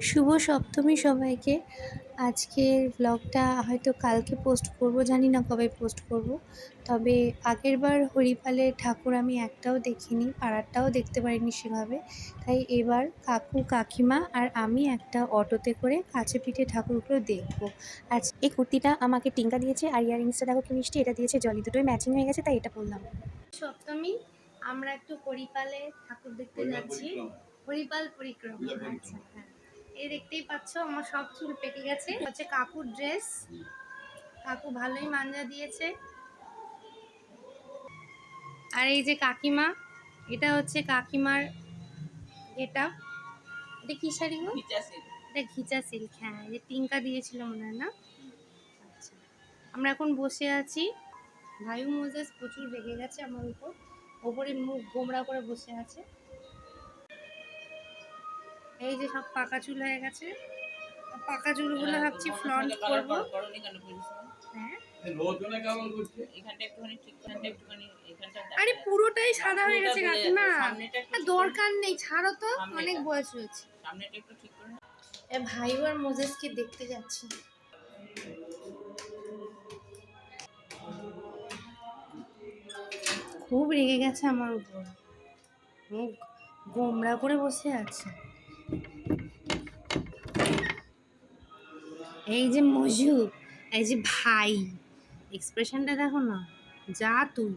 শুভ সপ্তমী সবাইকে। আজকের ব্লগটা হয়তো কালকে পোস্ট করব জানি না কবে পোস্ট করব। তবে আগেরবার হরিপালের ঠাকুর আমি একটাও দেখিনি পাড়ারটাও দেখতে পারিনি সেভাবে। তাই এবার কাকু কাকিমা আর আমি একটা অটোতে করে কাছে পিঠে ঠাকুরগুলো দেখব। আর এই কুর্তিটা আমাকে টিঙ্কা দিয়েছে আর ইয়ারিংসটা দেখো কি মিষ্টি এটা দিয়েছে জলি। দুটোই ম্যাচিং হয়ে গেছে তাই এটা পরলাম সপ্তমী আমরা একটু হরিপালে ঠাকুর দেখতে যাচ্ছি। হরিপাল পরিক্রমা আচ্ছা হ্যাঁ। এই দেখতেই পাচ্ছ আমার সব চুল পেকে গেছে। হচ্ছে কাকুর ড্রেস কাকু ভালোই মাঞ্জা দিয়েছে। আর এই যে কাকিমা এটা হচ্ছে কাকিমার এটা। এটা কি শাড়ি গো? এটা ঘিচা সিল্ক হ্যাঁ যে টিঙ্কা দিয়েছিল মনে হয় না? আচ্ছা আমরা এখন বসে আছি। ভাইউ মোজেস প্রচুর রেগে গেছে আমার উপর। ওপরে মুখ গোমড়া করে বসে আছে। এই যে সব পাকা চুল হয়ে গেছে। পাকা চুলগুলো ভাবছি ফ্রন্ট করব। হ্যাঁ। আরে পুরোটাই সাদা হয়ে গেছে কাকিমা দরকার নেই ছাড়ো তো অনেক বয়স হয়েছে। এ ভাইও আর মোজেসকে দেখতে যাচ্ছি। খুব রেগে গেছে আমার উপর। মুখ গোমড়া করে বসে আছে। এই যে মজু এই যে ভাই এক্সপ্রেশনটা দেখো না, যা তুই,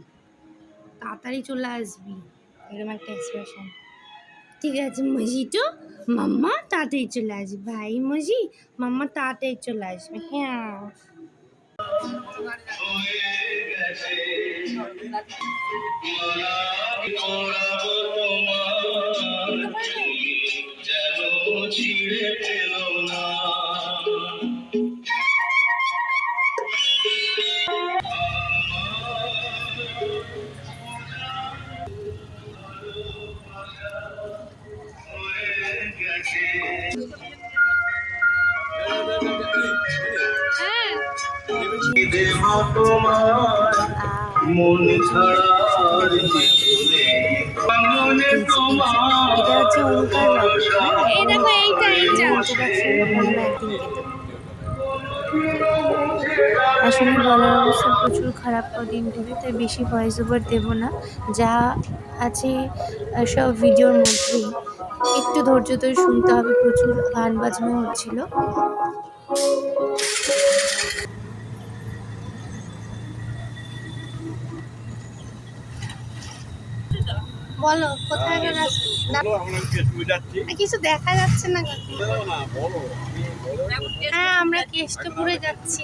তাড়াতাড়ি চলে আসবি, এরকম একটা এক্সপ্রেশন ঠিক আছে মজি তো মাম্মা তাড়াতাড়ি চলে আসবি, ভাই মজি মাম্মা তাড়াতাড়ি চলে আসবে হ্যাঁ। ছিঁড়ে কদিন ধরে তাই বেশি ভয়েস ওভার দেবো না। যা আছে সব ভিডিওর মধ্যেই। একটু ধৈর্য ধরে শুনতে হবে প্রচুর গান বাজনা হচ্ছিল। বলো কোথায় কিছু দেখা যাচ্ছে না হ্যাঁ আমরা কেষ্টপুরে যাচ্ছি।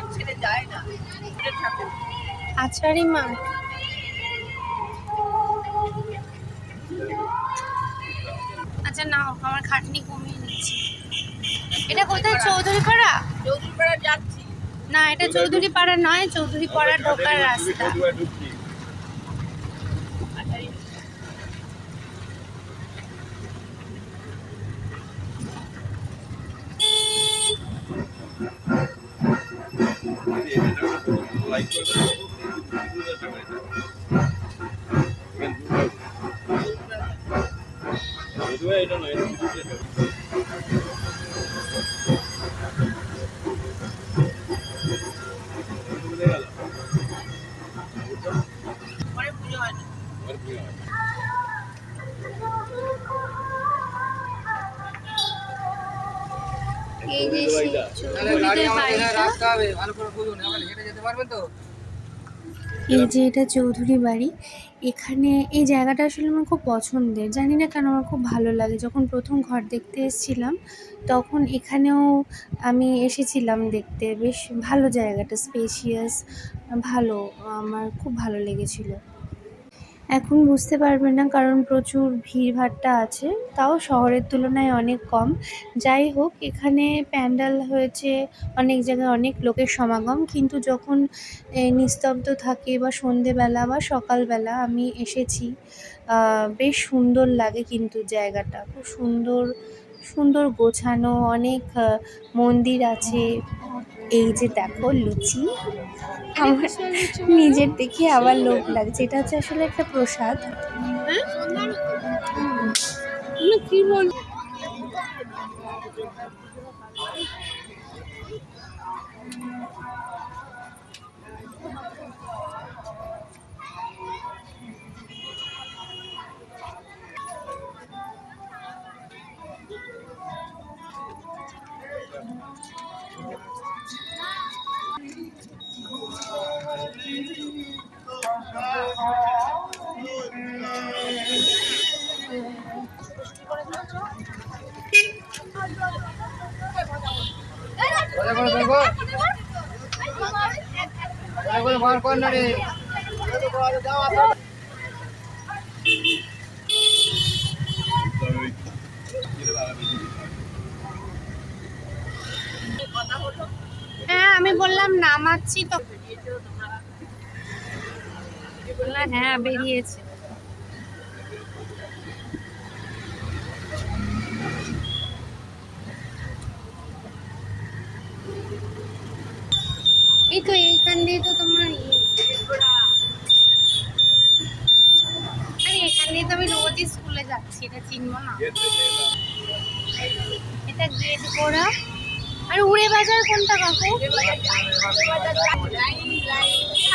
নাচছি না। আচারি মা পড়ে আচ্ছা নাও আমার খাটনি কমিয়ে নিচ্ছি। এটা কোথায়? চৌধুরী পাড়া না এটা চৌধুরী পাড়া নয় চৌধুরী পাড়া ঢোকার রাস্তা এই এই যে এটা চৌধুরী বাড়ি এখানে এই জায়গাটা আসলে আমার খুব পছন্দের। জানি না কেন আমার খুব ভালো লাগে। যখন প্রথম ঘর দেখতে এসেছিলাম তখন এখানেও আমি এসেছিলাম দেখতে। বেশ ভালো জায়গাটা স্পেশিয়াস ভালো আমার খুব ভালো লেগেছিল। এখন বুঝতে পারবে না কারণ প্রচুর ভিড়ভাট্টা আছে, তাও শহরের তুলনায় অনেক কম। যাই হোক, এখানে প্যান্ডেল হয়েছে, অনেক জায়গায় অনেক লোকের সমাগম, কিন্তু যখন নিস্তব্ধ থাকে বা সন্ধেবেলা বা সকালবেলা আমি এসেছি বেশ সুন্দর লাগে কিন্তু জায়গাটা। খুব সুন্দর সুন্দর গোছানো অনেক মন্দির আছে। এই যে দেখো লুচি। আমার নিজের দেখে আবার লোভ লাগছে। এটা হচ্ছে আসলে একটা প্রসাদ। কি বল হ্যাঁ আমি বললাম নামাচ্ছি তো। হ্যাঁ বেরিয়েছে। এই তো এইখান দিয়ে তো তোমার ইয়ে। আরে এখান দিয়ে তো আমি রোজই স্কুলে যাচ্ছি এটা চিনবো না। এটা গেট আর উড়ে বাজার কোনটা কাকু?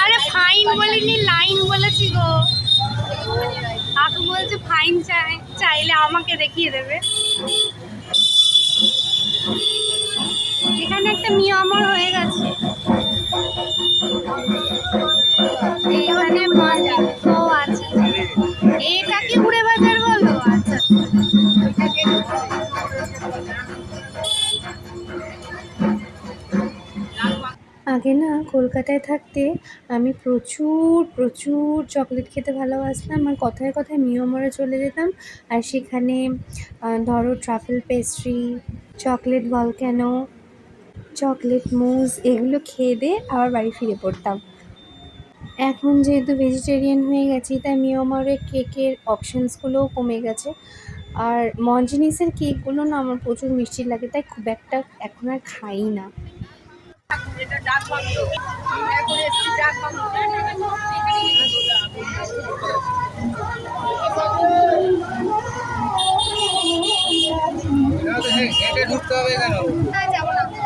আরে ফাইন বলিনি লাইন বলেছি গো। কাকু বলছে ফাইন চাই চাইলে আমাকে দেখিয়ে দেবে। এখানে একটা নিয়মর হয়ে গেছে। আচ্ছা। বলো। আগে না কলকাতায় থাকতে আমি প্রচুর প্রচুর চকলেট খেতে ভালোবাসতাম আর কথায় কথায় মিয়মরে চলে যেতাম। আর সেখানে ধরো truffle pastry chocolate volcano chocolate mousse এগুলো খেয়ে দিয়ে আবার বাড়ি ফিরে পড়তাম। এখন যেহেতু ভেজিটেরিয়ান হয়ে গেছি তাই মিয়মরে কেকের অপশানসগুলোও কমে গেছে। আর মঞ্জিনিসের কেকগুলো না আমার প্রচুর মিষ্টি লাগে তাই খুব একটা এখন আর খাই না। ঢুকতে হবে কেন? না।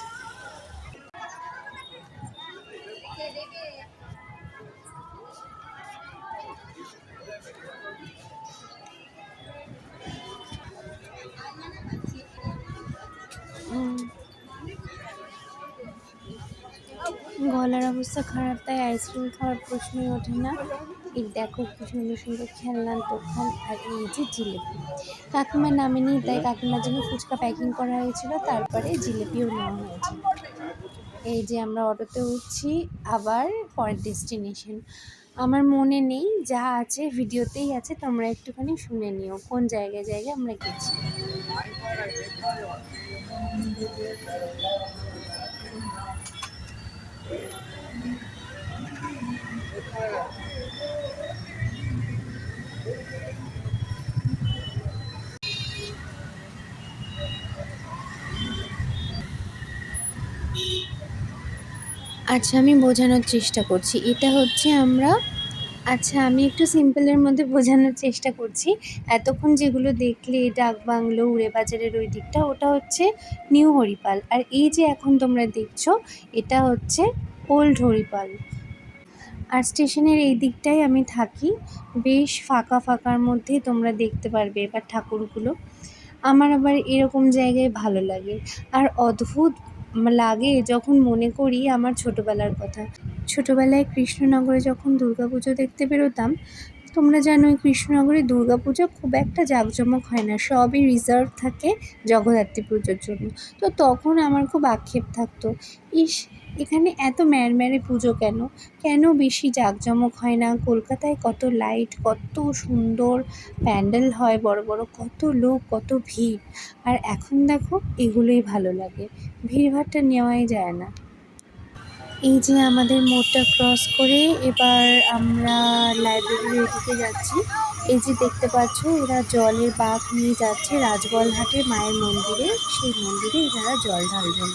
গলার অবস্থা খারাপ, তাই আইসক্রিম খাওয়ার প্রশ্নই ওঠে না। এই দেখো, কি সুন্দর সুন্দর খেলনার দোকান আর এই যে জিলেপি। কাকিমা নামেনি, তাই কাকিমার জন্য ফুচকা প্যাকিং করা হয়েছিল, তারপরে জিলেপিও নেওয়া হয়েছিল এই যে আমরা অটোতে উঠছি, আবার পরের ডেস্টিনেশন আমার মনে নেই, যা আছে, ভিডিওতেই আছে, তোমরা একটুখানি শুনে নিও, কোন জায়গায় জায়গায় আমরা গেছি। আচ্ছা আমি বোঝানোর চেষ্টা করছি। এটা হচ্ছে আমরা আচ্ছা আমি একটু সিম্পলের মধ্যে বোঝানোর চেষ্টা করছি। এতক্ষণ যেগুলো দেখলে ডাক বাংলো, উড়ে বাজারের ওই দিকটা, ওটা হচ্ছে নিউ হরিপাল। আর এই যে এখন তোমরা দেখছ, এটা হচ্ছে ওল্ড হরিপাল। আর স্টেশনের এই দিকটাই আমি থাকি। বেশ ফাঁকা ফাঁকার মধ্যে তোমরা দেখতে পারবে এবার ঠাকুরগুলো। আমার আবার এরকম জায়গায় ভালো লাগে। আর অদ্ভুত লাগে যখন মনে করি আমার ছোটোবেলার কথা। ছোটোবেলায় কৃষ্ণনগরে যখন দুর্গাপুজো দেখতে বেরোতাম, তোমরা জানো কৃষ্ণনগরে দুর্গাপুজো খুব একটা জাঁকজমক হয় না, সবই রিজার্ভ থাকে জগদ্ধাত্রী পুজোর জন্য। তো তখন আমার খুব আক্ষেপ থাকতো, ইস এখানে এত ম্যারম্যারে পুজো কেন? কেন বেশি জাঁকজমক হয় না? কলকাতায় কত লাইট কত সুন্দর প্যান্ডেল হয় বড় বড়, কত লোক, কত ভিড়। আর এখন দেখো, এগুলোই ভালো লাগে। ভিড়ভাড়টা নেওয়াই যায় না। এই যে আমাদের মোড়টা ক্রস করে এবার আমরা লাইব্রেরির এদিকে যাচ্ছি। এই যে দেখতে পাচ্ছ, এরা জলের বাঘ নিয়ে যাচ্ছে রাজবলহাটে মায়ের মন্দিরে। সেই মন্দিরে এনারা জল ঢালবেন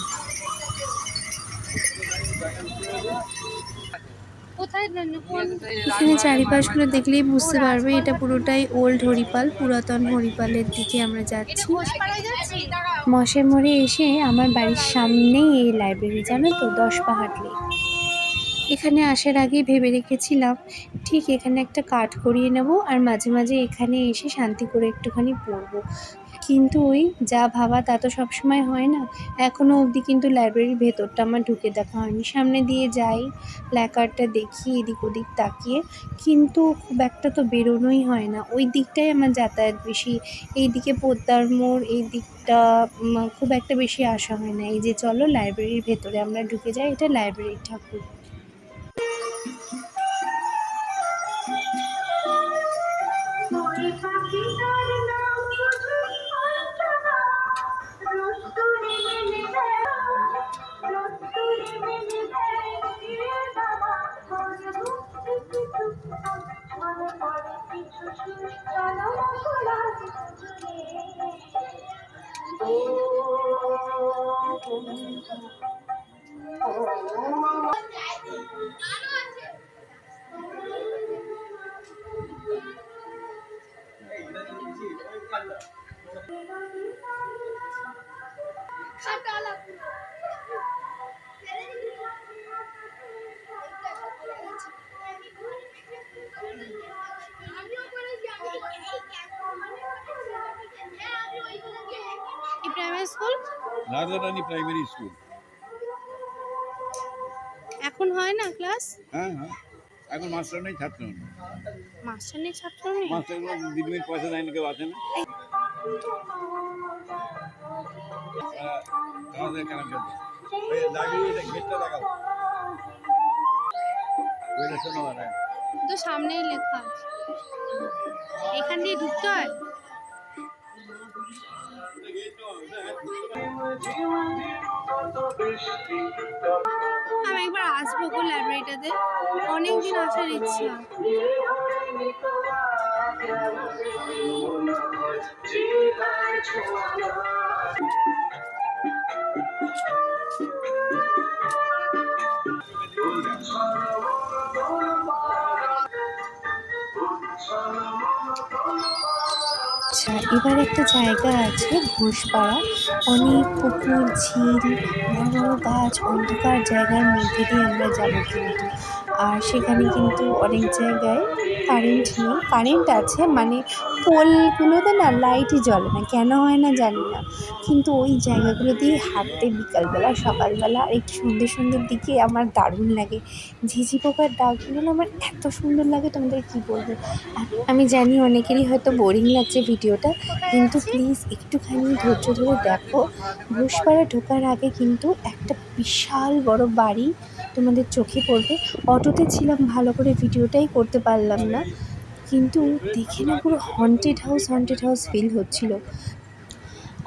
এখানে চারিপাশগুলো দেখলেই বুঝতে পারবে এটা পুরোটাই ওল্ড হরিপাল পুরাতন হরিপালের দিকে আমরা যাচ্ছি। ঘোষপাড়ায় যাচ্ছি? মশে মোড়ে এসে আমার বাড়ির সামনেই এই লাইব্রেরি জানো তো দশ পাহাড় লেক। এখানে আসার আগেই ভেবে রেখেছিলাম ঠিক এখানে একটা কাঠ করিয়ে নেব আর মাঝে মাঝে এখানে এসে শান্তি করে একটুখানি পড়ব। কিন্তু ওই যা ভাবা তা তো সবসময় হয় না। এখনও অবধি কিন্তু লাইব্রেরির ভেতরটা আমার ঢুকে দেখা হয়নি। সামনে দিয়ে যাই প্ল্যাকার্ডটা দেখি, এদিক ওদিক তাকিয়ে। কিন্তু খুব একটা তো বেরোনোই হয় না। ওই দিকটাই আমার যাতায়াত বেশি। এইদিকে পোদ্দার মোড়, এই দিকটা খুব একটা বেশি আসা হয় না। এই যে চলো লাইব্রেরির ভেতরে আমরা ঢুকে যাই, এটা লাইব্রেরির ঠাকুর। Primary school Rajarani primary school এখন হয় না ক্লাস হ্যাঁ হ্যাঁ। এখন মাস্টার নেই ছাত্র নেই। মাস্টার নেই ছাত্র নেই? মাস্টারগুলো দিদিমির পয়সা দেয়নি কেউ আসে না? তোমাদের কেন না তো সামনেই লেখা আছে। এখান দিয়ে হয়? আমি একবার আসব গো লাইব্রেরিটাতে অনেক দিন আসার ইচ্ছা। আচ্ছা এবার একটা জায়গা আছে ঘোষপাড়া। অনেক পুকুর, ঝিল, বড় গাছ, অন্ধকার জায়গার মধ্যে দিয়ে আমরা যাব কিন্তু। আর সেখানে কিন্তু অনেক জায়গায় কারেন্ট নেই। কারেন্ট আছে মানে পোলগুলোতে না লাইটই জ্বলে না। কেন হয় না জানি না। কিন্তু ওই জায়গাগুলো দিয়ে হাঁটতে বিকালবেলা, সকালবেলা একটু সন্ধ্যে সন্ধ্যের দিকে আমার দারুণ লাগে। ঝিঝি পোকার ডাকগুলো আমার এত সুন্দর লাগে, তোমাদের কি বলব? আমি জানি অনেকেরই হয়তো বোরিং লাগছে ভিডিওটা, কিন্তু প্লিজ একটুখানি ধৈর্য ধরে দেখো। ঘোষপাড়া ঢোকার আগে কিন্তু একটা বিশাল বড় বাড়ি তোমাদের চোখে পড়বে। অটোতে ছিলাম, ভালো করে ভিডিওটাই করতে পারলাম না। কিন্তু দেখে না পুরো haunted house haunted house feel হচ্ছিল।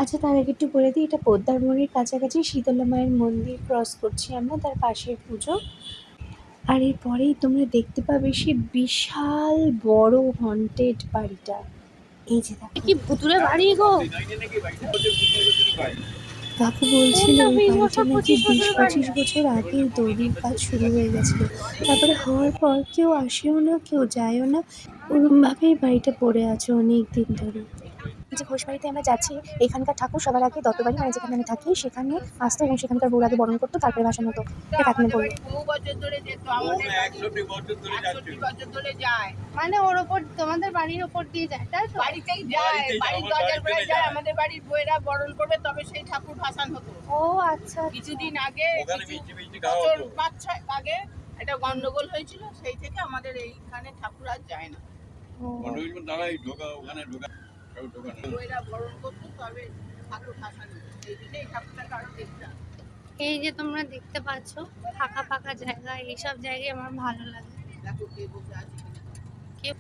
আচ্ছা তার আগে একটু বলে দিই, এটা পোদ্দার মোড়ের কাছাকাছি শীতলা মায়ের মন্দির ক্রস করছি আমরা, তার পাশের পুজো। আর এরপরেই তোমরা দেখতে পাবে সে বিশাল বড় হন্টেড বাড়িটা। এই যে কি ভুতুরে বাড়ি গো? কাকু বলছিল এই বাড়িটা নাকি পঁচিশ বিশ। পঁচিশ বছর আগে তৈরির কাজ শুরু হয়ে গেছিল। তারপরে হওয়ার পর কেউ আসেও না কেউ যায়ও না। ওরমভাবেই বাড়িটা পড়ে আছে অনেক দিন ধরে। যে ঘোষবাড়িতে আমরা যাচ্ছি এখানকার ঠাকুর সবার আগে দত্তবাড়ি মানে যেখানে আমি থাকি সেখানে আসতো এবং সেখানকার আগে বরণ করতো তারপরে ভাসানো হতো। এটা কাকিমে বলল। মানে ওর ওপর তোমাদের বাড়ির ওপর দিয়ে যায় তাই তো? বাড়িতেই যায় বাড়ির দরজার বাড়িতে যায়। আমাদের বাড়ির বইয়েরা বরণ করবে তবে সেই ঠাকুর ভাসান হতো। ও আচ্ছা কিছুদিন আগে বছর পাঁচ ছয় আগে একটা গন্ডগোল হয়েছিল সেই থেকে আমাদের এইখানে ঠাকুর আর যায় না। গন্ডগোল দাঁড়াই ঢোকা ওখানে ঢোকা। এই যে তোমরা দেখতে পাচ্ছ ফাঁকা ফাঁকা জায়গা এইসব জায়গায় আমার ভালো লাগে দেখো কে বসে আছে কেউ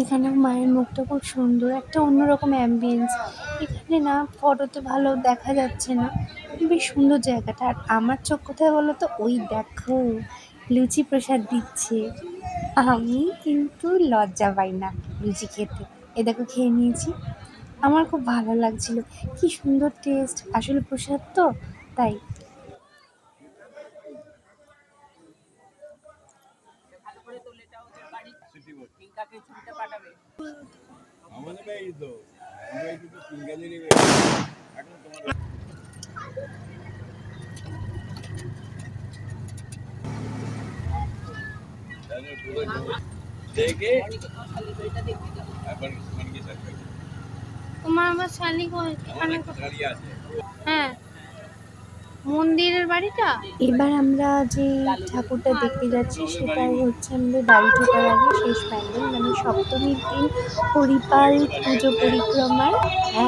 এখানে মায়ের মুখটা খুব সুন্দর, একটা অন্যরকম অ্যাম্বিয়েন্স এখানে না ফটোতে ভালো দেখা যাচ্ছে না, বেশ সুন্দর জায়গাটা। আর আমার চোখ কোথায় বলো তো ওই দেখো, লুচি প্রসাদ দিচ্ছে। আমি কিন্তু লজ্জা পাই না লুচি খেতে। এ দেখো খেয়ে নিয়েছি। আমার খুব ভালো লাগছিল। কি সুন্দর টেস্ট আসলে প্রসাদ তো, তাই ভালো করে তোলে এটা ওদের বাড়ি সিটি পাঠাবে। আমাদের তো তো নেবে এখন থাকবে তোমার আমার শালিক হ্যাঁ। মন্দিরের বাড়িটা? এবার আমরা যে ঠাকুরটা দেখতে যাচ্ছি, সেটাই হচ্ছে আমাদের বাড়ি ঢোকার আগে শেষ প্যান্ডেল মানে সপ্তমীর দিন হরিপাল পুজো পরিক্রমার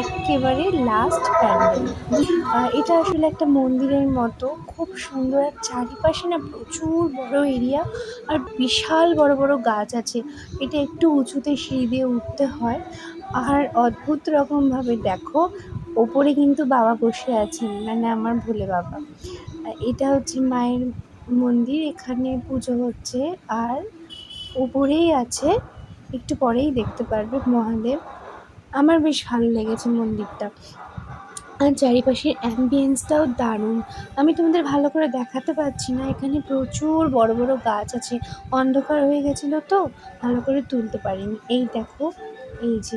একেবারে লাস্ট প্যান্ডেল। এটা আসলে একটা মন্দিরের মতো, খুব সুন্দর, আর চারিপাশে না প্রচুর বড় এরিয়া আর বিশাল বড় বড় গাছ আছে। এটা একটু উঁচুতে সিঁড়ি দিয়ে উঠতে হয়। আর অদ্ভুত রকমভাবে দেখো ওপরে কিন্তু বাবা বসে আছেন মানে আমার ভোলে বাবা। এটা হচ্ছে মায়ের মন্দির, এখানে পুজো হচ্ছে। আর উপরেই আছে, একটু পরেই দেখতে পারবে মহাদেব। আমার বেশ ভালো লেগেছে মন্দিরটা। আর চারিপাশের অ্যাম্বিয়েন্সটাও দারুণ। আমি তোমাদের ভালো করে দেখাতে পারছি না, এখানে প্রচুর বড় বড় গাছ আছে। অন্ধকার হয়ে গেছিল তো, ভালো করে তুলতে পারিনি। এই দেখো, এই যে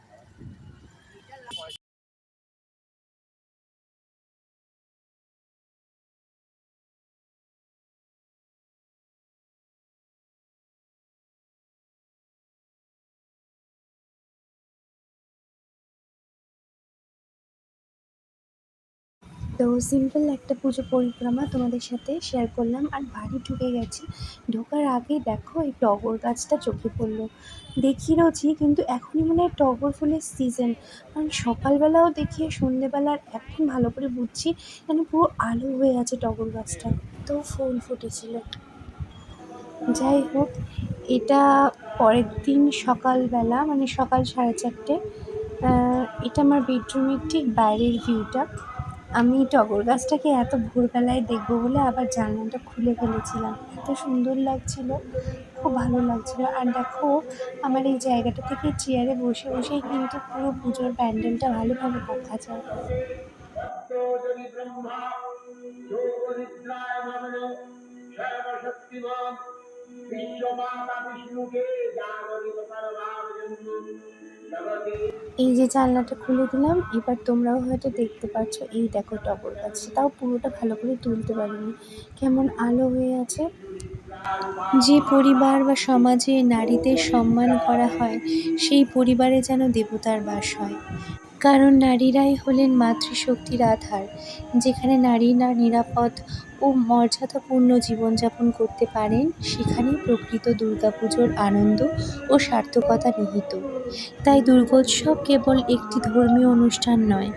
তো সিম্পল একটা পুজো পরিক্রমা তোমাদের সাথে শেয়ার করলাম। আর বাড়ি ঢুকে গেছি। ঢোকার আগেই দেখো এই টগর গাছটা চোখে পড়ল। দেখি রোজই, কিন্তু এখনই মনে হয় টগর ফুলের সিজন কারণ সকালবেলাও দেখি, সন্ধেবেলার এখন ভালো করে বুঝছি মানে পুরো আলো হয়ে আছে টগর গাছটা। তো ফুল ফুটেছিল। যাই হোক, এটা পরের দিন সকালবেলা মানে সকাল সাড়ে চারটে এটা আমার বেডরুমের ঠিক বাইরের ভিউটা আমি টগর গাছটাকে এত ভোরবেলায় দেখব বলে আবার জানলাটা খুলে ফেলেছিলাম। এত সুন্দর লাগছিল, খুব ভালো লাগছিল। আর দেখো, আমার এই জায়গাটা থেকে চেয়ারে বসে বসেই কিন্তু পুরো পুজোর প্যান্ডেলটা ভালোভাবে দেখা যায়। বিষ্ণুকে জাগরিত এই যে জানলাটা খুলে দিলাম, এবার তোমরাও হয়তো দেখতে পাচ্ছ, এই দেখো টগর গাছ। তাও পুরোটা ভালো করে তুলতে পারিনি। কেমন আলো হয়ে আছে। যে পরিবার বা সমাজে নারীদের সম্মান করা হয়, সেই পরিবারে যেন দেবতার বাস হয়। কারণ নারীরাই হলেন মাতৃশক্তির আধার। যেখানে নারীরা নিরাপদ ও মর্যাদাপূর্ণ জীবনযাপন করতে পারেন, সেখানেই প্রকৃত দুর্গাপুজোর আনন্দ ও সার্থকতা নিহিত। তাই দুর্গোৎসব কেবল একটি ধর্মীয় অনুষ্ঠান নয়,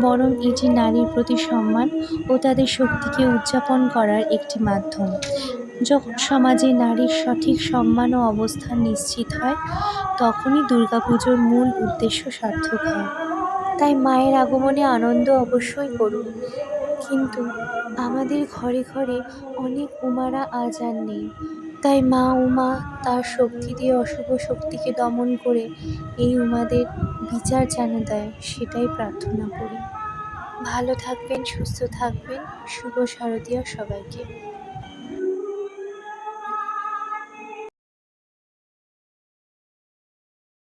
বরং এটি নারীর প্রতি সম্মান ও তাদের শক্তিকে উদযাপন করার একটি মাধ্যম। যখন সমাজে নারীর সঠিক সম্মান ও অবস্থান নিশ্চিত হয়, তখনই দুর্গাপুজোর মূল উদ্দেশ্য সার্থক হয়। তাই মায়ের আগমনে আনন্দ অবশ্যই করুন। কিন্তু আমাদের ঘরে ঘরে অনেক উমারা আজ আর নেই। তাই মা উমা তার শক্তি দিয়ে অশুভ শক্তিকে দমন করে এই উমাদের বিচার যেন দেয়, সেটাই প্রার্থনা করি। ভালো থাকবেন, সুস্থ থাকবেন। শুভ শারদীয় সবাইকে।